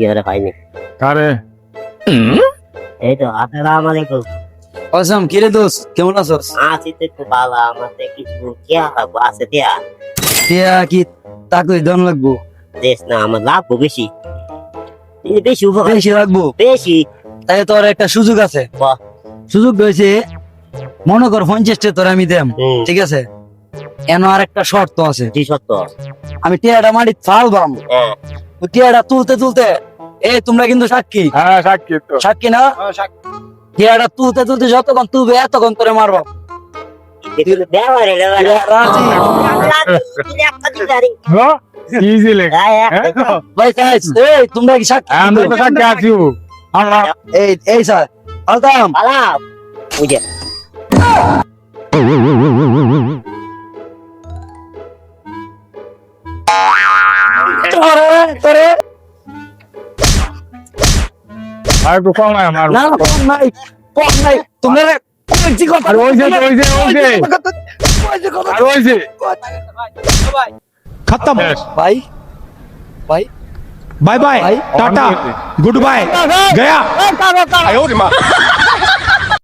ইয়ারে পাইনি। কারে? এই তো আসসালামু আলাইকুম অসম কিরে দোস্ত? কেমন আছস? আছি তো একটু ভালো আমাদের কিছু লাগবো আছে দেয়া টিয়া কি তাকই দন লাগবো? দেশ না আমার লাগবো বেশি। বেশি উপকার বেশি লাগবো? বেশি। তাই তোর একটা সুযোগ আছে। বাহ। সুযোগ হয়েছে মনে কর পঞ্চাশটা তোর আমি দেম ঠিক আছে? এন আর একটা শর্ত আছে। জি সত্য আমি টিয়াটা মাটি ফালবাম। হ্যাঁ। ওই টিয়াটা তুলতে তুলতে এই তোমরা কিন্তু সাক্ষী। হ্যাঁ সাক্ষী তো। সাক্ষী না? টিয়াটা তুলতে তুলতে যতক্ষণ তুলবে এতক্ষণ তোরে মারবো। হ্যাঁ? সাইজ এই তোমরা কি সাক্ষী? স্যার আলতাম। বুঝে তোরে তোরে আর একটু কম হয় আমার না না, কম নাই কম নাই তোমরা কইছি কথা আর ওই যে, ওই যে, ওই যে। কইছি কথা আর ওই যে खत्म শেষ। ভাই ভাই बाय बाय भाई, टाटा गुड बाय गया